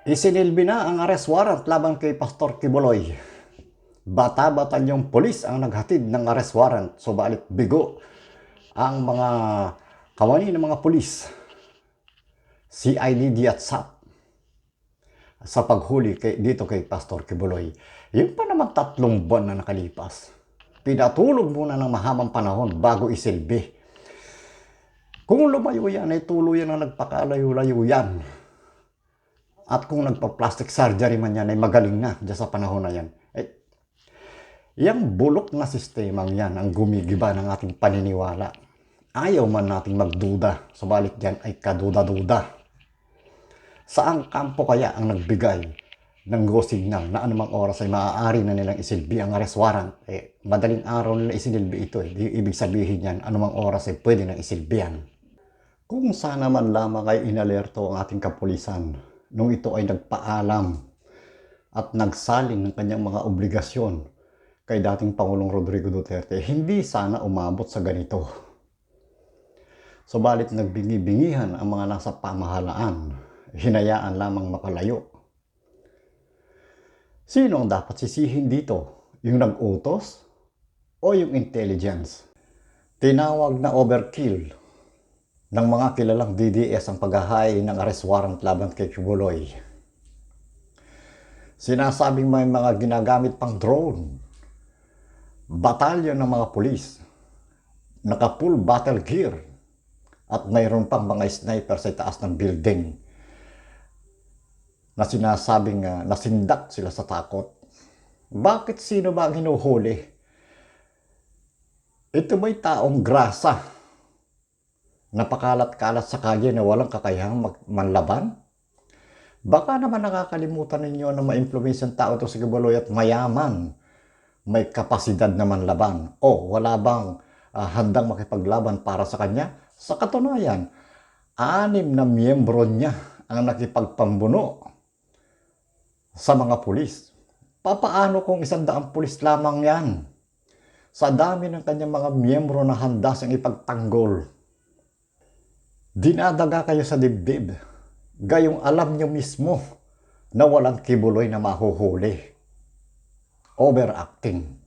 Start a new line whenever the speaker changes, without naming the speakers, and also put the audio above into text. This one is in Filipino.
Isinilbi na ang arrest warrant laban kay Pastor Kibuloy. Bata-batanyong polis ang naghatid ng arrest warrant, subalit bigo ang mga kawani ng mga polis, CID at SAP sa paghuli kay, dito kay Pastor Kibuloy. Yung pa naman tatlong buwan na nakalipas. Pinatulog muna ng mahamang panahon bago isilbi. Kung lumayo yan, ay tuluyan na nagpakalayo-layo yan. At kung nagpa-plastic surgery man yan, ay magaling na dyan sa panahon na yan. Eh, yung bulok na sistemang yan ang gumigiba ng ating paniniwala. Ayaw man nating magduda, subalit yan ay kaduda-duda. Saang kampo kaya ang nagbigay ng go signal na anumang oras ay maaari na nilang isilbi ang arrest warrant? Eh, madaling araw nila isinilbi ito. Eh. Ibig sabihin yan, anumang oras ay pwede nang isilbihan. Kung sana man lamang ay inalerto ang ating kapulisan nung ito ay nagpaalam at nagsaling ng kanyang mga obligasyon kay dating Pangulong Rodrigo Duterte, hindi sana umabot sa ganito. Subalit nagbingi-bingihan ang mga nasa pamahalaan, hinayaan lamang makalayo. Sino ang dapat sisihin dito? Yung nag-utos o yung intelligence? Tinawag na overkill ng mga kilalang DDS ang paghahay ng arrest warrant laban kay Kibuloy. Sinasabing may mga ginagamit pang drone, batalyon ng mga pulis, naka-full battle gear, at mayroon pang mga sniper sa itaas ng building na sinasabing uh, nasindak sila sa takot. Bakit sino ba ang hinuhuli? Ito may taong grasa napakalat-kalat sa kalye na walang kakayahang manlaban? Baka naman nakakalimutan ninyo na ma-influence ang tao ito sa Gabaloy at mayaman. May kapasidad na manlaban. O wala bang ah, handang makipaglaban para sa kanya? Sa katunayan, anim na miyembro niya ang nakipagpambuno sa mga pulis. Papaano kung isang daang pulis lamang yan? Sa dami ng kanyang mga miyembro na handa siyang ipagtanggol. Dinadaga kayo sa dibdib. Gayong alam nyo mismo na walang kibuloy na mahuhuli. Overacting.